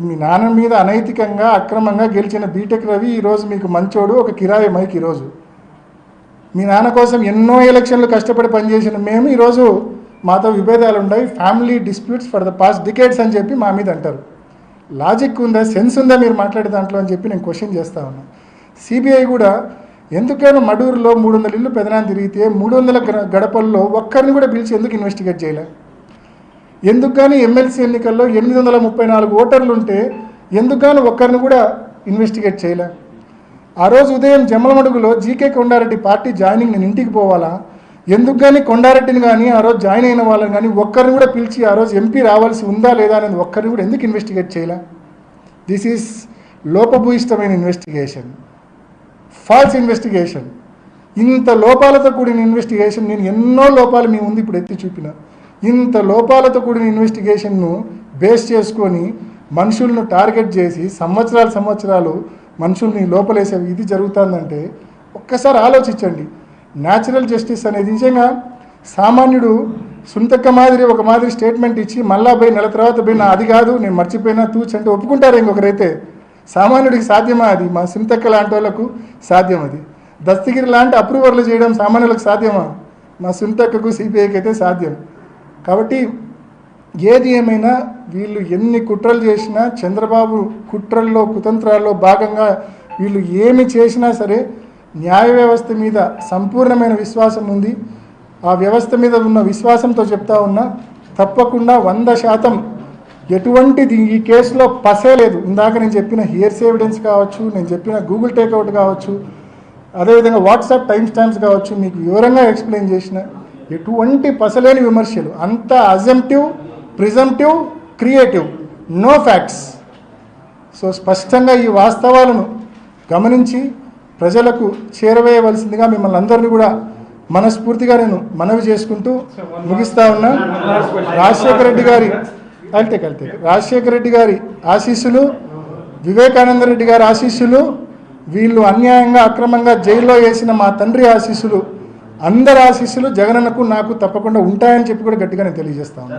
మీ నాన్న మీద అనైతికంగా అక్రమంగా గెలిచిన బీటెక్ రవి ఈరోజు మీకు మంచోడు ఒక కిరాయి మైక్ ఈరోజు మీ నాన్న కోసం ఎన్నో ఎలక్షన్లు కష్టపడి పనిచేసిన మేము ఈరోజు మాతో విభేదాలు ఉన్నాయి family disputes for the past decades అని చెప్పి మా మీద అంటారు. లాజిక్ ఉందా? సెన్స్ ఉందా? మీరు మాట్లాడే దాంట్లో అని చెప్పి నేను క్వశ్చన్ చేస్తా ఉన్నా. సిబిఐ కూడా ఎందుకైనా మడూరులో మూడు వందల ఇల్లు పెదనాన్ని తిరిగితే మూడు వందల గడపల్లో ఒక్కరిని కూడా పిలిచి ఎందుకు ఇన్వెస్టిగేట్ చేయలేదు ఎందుకు కానీ ఎమ్మెల్సీ ఎన్నికల్లో ఎనిమిది వందల ముప్పై నాలుగు ఓటర్లు ఉంటే ఎందుకు కానీ ఒక్కరిని కూడా ఇన్వెస్టిగేట్ చేయలే. ఆ రోజు ఉదయం జమ్మలమడుగులో జీకే కొండారెడ్డి పార్టీ జాయినింగ్ నేను ఇంటికి పోవాలా? ఎందుకు కానీ కొండారెడ్డిని కానీ ఆ రోజు జాయిన్ అయిన వాళ్ళని కానీ ఒక్కరిని కూడా పిలిచి ఆ రోజు ఎంపీ రావాల్సి ఉందా లేదా అనేది ఒక్కరిని కూడా ఎందుకు ఇన్వెస్టిగేట్ చేయలే? దిస్ ఈజ్ లోపభూయిష్టమైన ఇన్వెస్టిగేషన్ ఫాల్స్ ఇన్వెస్టిగేషన్ ఇంత లోపాలతో కూడిన ఇన్వెస్టిగేషన్ నేను ఎన్నో లోపాలు మీ ముందు ఇప్పుడు ఎత్తి చూపిన. ఇంత లోపాలతో కూడిన ఇన్వెస్టిగేషన్ను బేస్ చేసుకొని మనుషులను టార్గెట్ చేసి సంవత్సరాలు సంవత్సరాలు మనుషుల్ని లోపలేసే ఇది జరుగుతుందంటే ఒక్కసారి ఆలోచించండి. న్యాచురల్ జస్టిస్ అనేది నిజంగా సామాన్యుడు సుంతక్క మాదిరి ఒక మాదిరి స్టేట్మెంట్ ఇచ్చి మళ్ళా పోయి నెల తర్వాత పోయి నా అది కాదు నేను మర్చిపోయినా తూచంటే ఒప్పుకుంటారు ఇంకొకరైతే. సామాన్యుడికి సాధ్యమా అది? మా సుంతక్క లాంటి వాళ్ళకు సాధ్యం అది. దస్తగిరి లాంటి అప్రూవర్లు చేయడం సామాన్యులకు సాధ్యమా? మా సుంతక్కకు సిపిఐకి అయితే సాధ్యం. కాబట్టి ఏది ఏమైనా వీళ్ళు ఎన్ని కుట్రలు చేసినా చంద్రబాబు కుట్రల్లో కుతంత్రాల్లో భాగంగా వీళ్ళు ఏమి చేసినా సరే న్యాయ వ్యవస్థ మీద సంపూర్ణమైన విశ్వాసం ఉంది. ఆ వ్యవస్థ మీద ఉన్న విశ్వాసంతో చెప్తా ఉన్నా తప్పకుండా వంద శాతం ఎటువంటిది ఈ కేసులో పసే లేదు. ఇందాక నేను చెప్పిన హియర్స్ ఎవిడెన్స్ కావచ్చు నేను చెప్పిన గూగుల్ టేక్అవుట్ కావచ్చు అదేవిధంగా వాట్సాప్ టైం స్టాంప్స్ కావచ్చు మీకు వివరంగా ఎక్స్ప్లెయిన్ చేసిన ఎటువంటి పసలేని విమర్శలు. అంత assumptive presumptive creative no facts so స్పష్టంగా ఈ వాస్తవాలను గమనించి ప్రజలకు చేరవేయవలసిందిగా మిమ్మల్ని అందరినీ కూడా మనస్ఫూర్తిగా నేను మనవి చేసుకుంటూ ముగిస్తా ఉన్నా. రాజశేఖర రెడ్డి గారి కలితే కలితే రాజశేఖర రెడ్డి గారి ఆశీస్సులు వివేకానంద రెడ్డి గారి ఆశీస్సులు వీళ్ళు అన్యాయంగా అక్రమంగా జైల్లో వేసిన మా తండ్రి ఆశీస్సులు అందరి ఆశీస్సులు జగనన్నకు నాకు తప్పకుండా ఉంటాయని చెప్పి కూడా గట్టిగానే తెలియజేస్తాను